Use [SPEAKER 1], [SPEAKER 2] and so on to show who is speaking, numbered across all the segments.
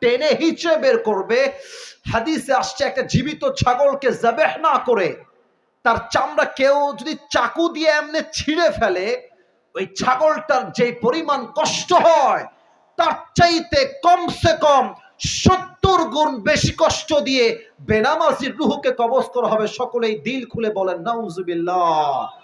[SPEAKER 1] টেনে হিচে বের করবে। হাদিসে আসছে একটা জীবিত ছাগলকে জাবেহ না করে তার চামড়া কেউ যদি চাকু দিয়ে এমনি ছিঁড়ে ফেলে, ওই ছাগলটার যে পরিমাণ কষ্ট হয়, তার চাইতে কমসে কম সত্তর গুণ বেশি কষ্ট দিয়ে বেনামাজির রুহুকে কবজ করা হবে। সকলেই দিল খুলে বলেন, নাউজুবিল্লাহ।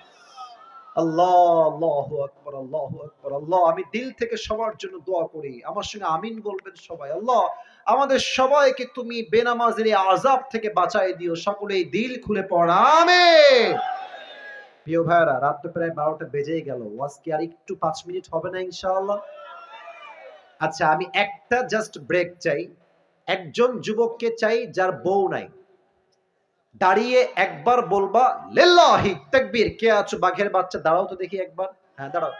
[SPEAKER 1] আল্লাহ আল্লাহু আকবার আল্লাহু আকবার, আল্লাহ, আমি দিল থেকে সবার জন্য দোয়া করি। আমার সঙ্গে আমিন বলবেন সবাই। আল্লাহ, আমাদের সবাইকে তুমি বেনামাজের আজাব থেকে বাঁচাই দিও। দিল খুলে পড়া। প্রিয় রাত তো প্রায় বারোটা বেজেই গেল। ওয়াজ আর একটু পাঁচ মিনিট হবে না ইনশাআল্লাহ? আচ্ছা আমি একটা জাস্ট ব্রেক চাই। একজন যুবককে চাই যার বউ নাই। দাঁড়িয়ে একবার বলবা, লিল্লাহি, তাকবীর, কে আছো? বাঘের বাচ্চা, দাঁড়াও তো দেখি একবার। হ্যাঁ দাঁড়াও।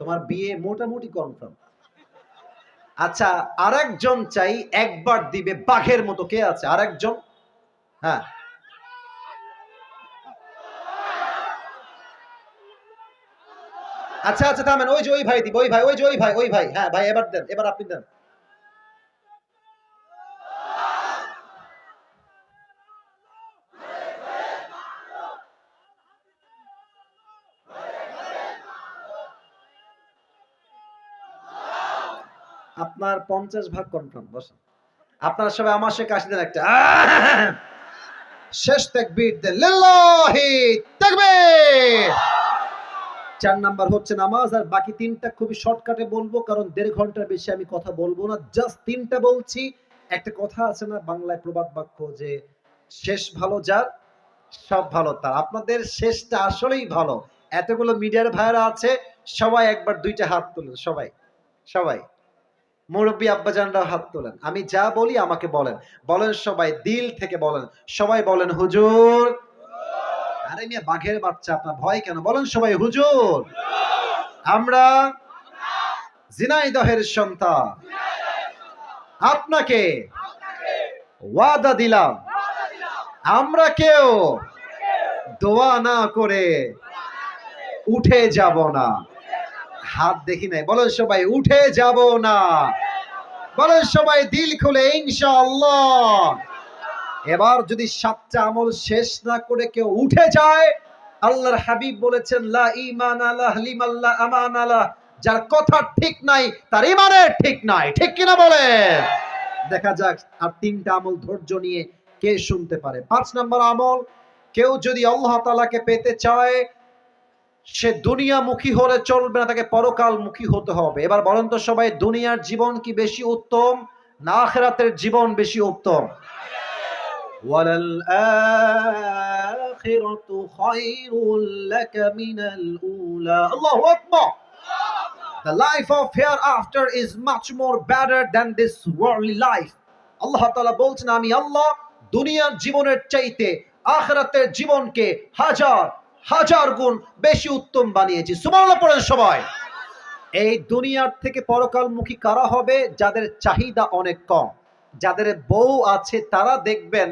[SPEAKER 1] তোমার বিয়ে মোটামুটি কনফার্ম আচ্ছা আরেকজন চাই একবার দিবে বাঘের মতো। কে আছে? আরেকজন? হ্যাঁ। আচ্ছা আচ্ছা থামেন, ওই যে ওই ভাই দিব, ওই ভাই, ওই যে ওই ভাই ওই ভাই হ্যাঁ ভাই, এবার দেন, এবার আপনি দেন। আপনার পঞ্চাশ ভাগ কনফার্ম বসেন। আপনারা সবাই আমার সে কাশি দেন একটা। শেষ তাকবীর দেন লিল্লাহি তাকবীর! চার নাম্বার হচ্ছে নামাজ, আর বাকি তিনটা খুবই শর্টকাটে বলব, কারণ দেড় ঘণ্টার বেশি আমি কথা বলব না। জাস্ট তিনটা বলছি, একটা কথা আছে না, বাংলায় প্রবাদ বাক্য যে, শেষ ভালো যার, সব ভালো তার। আপনাদের শেষটা আসলেই ভালো। এতগুলো মিডিয়ার ভাইরা আছে, সবাই একবার দুইটা হাত তুলেন, সবাই সবাই। মুরব্বী আব্বাজানরাও হাত তোলেন। আমি যা বলি আমাকে বলেন। বলেন সবাই, দিল থেকে বলেন। সবাই বলেন, হুজুর আরে মিয়া, বাঘের বাচ্চা, আপনার ভয় কেন? বলেন সবাই, হুজুর। আমরা জিনাইদহের সন্তান। আপনাকে ওয়াদা দিলাম। আমরা কেউ দোয়া না করে উঠে যাব না। হাত দেখি নাই। বলেন সবাই, উঠে যাব না। বলেন সবাই, দিল খুলে, ইনশাআল্লাহ। এবার যদি সাতটা আমল শেষ না করে কেউ উঠে যায়, আল্লাহর হাবিব বলেছেন, লা ঈমান আলাহ লিমাল্লা আমান আলাহ যার কথা ঠিক নাই, তার ইমানের ঠিক নাই। ঠিক কিনা বলে দেখা যাক আর তিনটা আমল ধৈর্য নিয়ে কে শুনতে পারে। পাঁচ নম্বর আমল, কেউ যদি আল্লাহ তাআলাকে পেতে চায়, সে দুনিয়ামুখী হলে চলবে না, তাকে পরকালমুখী হতে হবে। এবার বলেন তো সবাই, দুনিয়ার জীবন কি বেশি উত্তম না আখিরাতের জীবন বেশি উত্তম? وللآخرة خير لك من الأولى الله أكبر The life of hereafter is much more better than this worldly life. আল্লাহ তাআলা বলছেন আমি আল্লাহ দুনিয়ার জীবনের চাইতে আখিরাতের জীবনকে হাজার হাজার গুণ বেশি উত্তম বানিয়েছি সুবহানাল্লাহ পড়েন সবাই এই দুনিয়ার থেকে পরকালমুখী কারা হবে যাদের চাহিদা অনেক কম যাদের বউ আছে তারা দেখবেন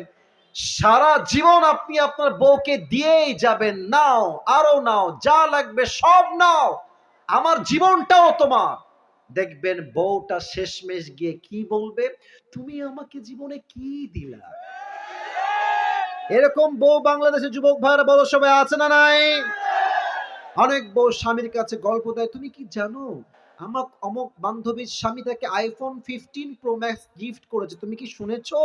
[SPEAKER 1] সারা জীবন আপনি আপনার বউকে দিয়েই যাবেন, নাও, আরও নাও, যা লাগবে সব নাও, আমার জীবনটাও তোমার। দেখবেন বউটা শেষমেশ গিয়ে কি বলবে? তুমি আমাকে জীবনে কি দিলা? এরকম বউ বাংলাদেশের যুবক ভাইরা বড় সবাই আছে না নাই? অনেক বউ স্বামীর কাছে গল্প দেয়, তুমি কি জানো? আমাক অমক বান্ধবীর স্বামী তাকে iPhone fifteen pro max gift করেছে, তুমি কি শুনেছো?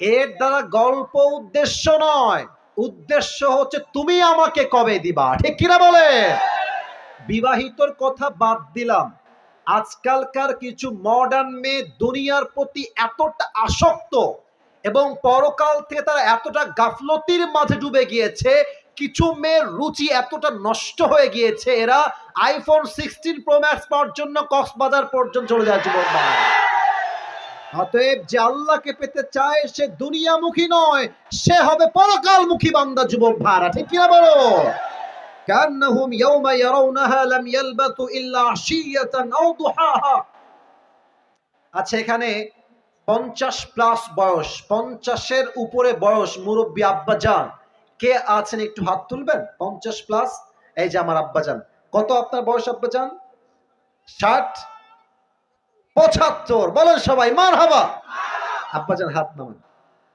[SPEAKER 1] এর দ্বারা গল্প উদ্দেশ্য নয়। উদ্দেশ্য হচ্ছে তুমি আমাকে কবে দিবা? ঠিক কিনা বলে? বিবাহিতর কথা বাদ দিলাম। আজকালকার কিছু মডার্ন মেয়ে দুনিয়ার প্রতি এতটা আসক্ত এবং পরকাল থেকে তারা এতটা গাফলতির মাঝে ডুবে গিয়েছে, কিছু মেয়ের রুচি এতটা নষ্ট হয়ে গিয়েছে, এরা আইফোন সিক্সটিন প্রো ম্যাক্স পাওয়ার জন্য কক্সবাজার পর্যন্ত চলে যায়। অতএব যে আল্লাহকে পেতে চায় সে দুনিয়ামুখী নয় সে হবে পরকালমুখী বান্দা যুবক ভাড়া ঠিক কিনা বলো كأنهم يوم يرونها لم يلبثوا إلا عشية أو ضحاها আচ্ছা এখানে পঞ্চাশ প্লাস বয়স পঞ্চাশের উপরে বয়স মুরব্বী আব্বা যান কে আছেন একটু হাত তুলবেন পঞ্চাশ প্লাস এই যে আমার আব্বাজান কত আপনার বয়স আব্বাজান ষাট পঁচাত্তর। বলেন সবাই মার হাবা আব্বাজান হাত নামান।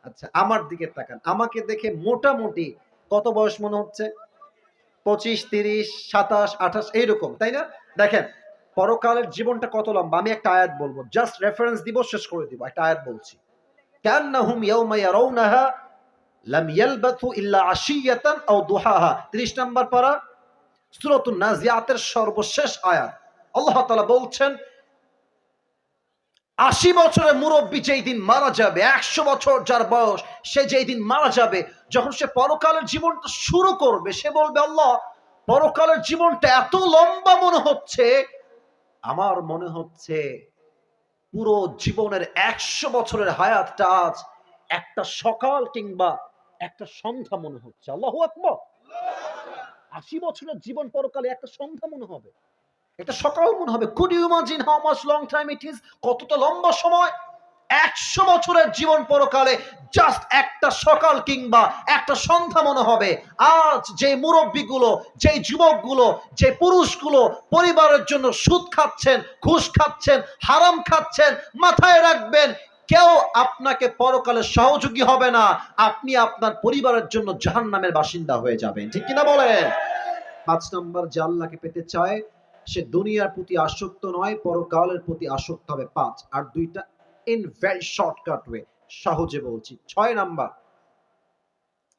[SPEAKER 1] আচ্ছা আমার দিকে তাকান। আমাকে দেখে মোটামুটি কত বয়স মনে হচ্ছে? পঁচিশ, তিরিশ, সাতাশ, আঠাশ, এইরকম, তাই না? দেখেন, পরকালের জীবনটা কত লম্বা, আমি একটা আয়াত বলব। জাস্ট রেফারেন্স দিব, শেষ করে দিব, একটা আয়াত বলছি। কান্নাহুম ইয়াউমা ইয়ারাউনাহা লাম ইয়ালবাথু ইল্লা আশিয়াতান আও দুহাহা। 30 নম্বর পারা, সূরাতুন নাজিয়াতের সর্বশেষ আয়াত। আল্লাহ বলছেন আশি বছরের মুরব্বী যেই দিন মারা যাবে, একশো বছর যার বয়স, সে যেই দিন মারা যাবে, যখন সে পরকালের জীবনটা শুরু করবে, সে বলবে, আল্লাহ, পরকালের জীবনটা এত লম্বা মনে হচ্ছে, আমার মনে হচ্ছে পুরো জীবনের একশো বছরের হায়াতটা আজ একটা সকাল কিংবা একটা সন্ধ্যা মনে হচ্ছে। আল্লাহ আকবর। আশি বছরের জীবন পরকালে একটা সন্ধ্যা মনে হবে। এটা সকাল মনে হবে। Could you imagine how much long time it is কতটা লম্বা সময়? একশো বছরের জীবন পরকালে জাস্ট একটা সকাল কিংবা একটা সন্ধ্যা মনে হবে। আজ যে মুরব্বীগুলো, যে যুবকগুলো, যে পুরুষগুলো পরিবারের জন্য সুদ খাচ্ছেন, ঘুষ খাচ্ছেন, হারাম খাচ্ছেন, মাথায় রাখবেন, কেউ আপনাকে পরকালে সহযোগী হবে না। আপনি আপনার পরিবারের জন্য জাহান্নামের বাসিন্দা হয়ে যাবেন। ঠিক কিনা বলেন? পাঁচ নম্বর যে আল্লাহকে পেতে চায় সে দুনিয়ার প্রতি আসক্ত নয়, পরকালের প্রতি আসক্ত হবে পাঁচ। আর দুইটা ইন ভেরি শর্টকাট ওয়ে সহজে বলছি। ছয় নাম্বার,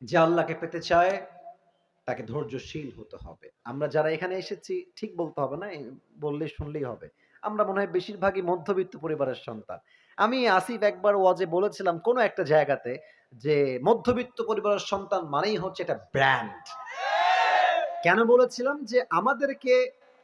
[SPEAKER 1] যে আল্লাহকে পেতে চায়, তাকে ধৈর্যশীল হতে হবে। আমরা যারা এখানে এসেছি, ঠিক বলতে হবে না বললে শুনলেই হবে। আমরা মনে হয় বেশিরভাগই মধ্যবিত্ত পরিবারের সন্তান। আমি আসিফ একবার ওয়াজে বলেছিলাম কোনো একটা জায়গাতে যে মধ্যবিত্ত পরিবারের সন্তান মানেই হচ্ছে এটা ব্র্যান্ড কেন বলেছিলাম যে আমাদেরকে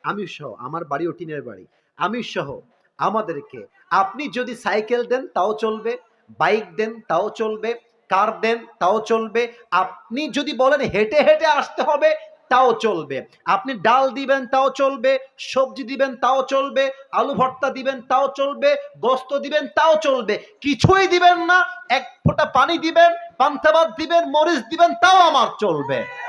[SPEAKER 1] আমি সহ, আমার বাড়ি টিনের বাড়ি। আমি সহ, আমাদেরকে আপনি যদি সাইকেল দেন, তাও চলবে। বাইক দেন, তাও চলবে। কার দেন, তাও চলবে। আপনি যদি বলেন হেঁটে হেঁটে আসতে হবে, তাও চলবে। আপনি ডাল দিবেন, তাও চলবে। সবজি দিবেন, তাও চলবে। আলু ভর্তা দিবেন, তাও চলবে। গোস্ত দিবেন, তাও চলবে। কিছুই দিবেন না। এক ফোঁটা পানি দিবেন পান্তাবাদ দিবেন, মরিচ দিবেন, তাও আমার চলবে।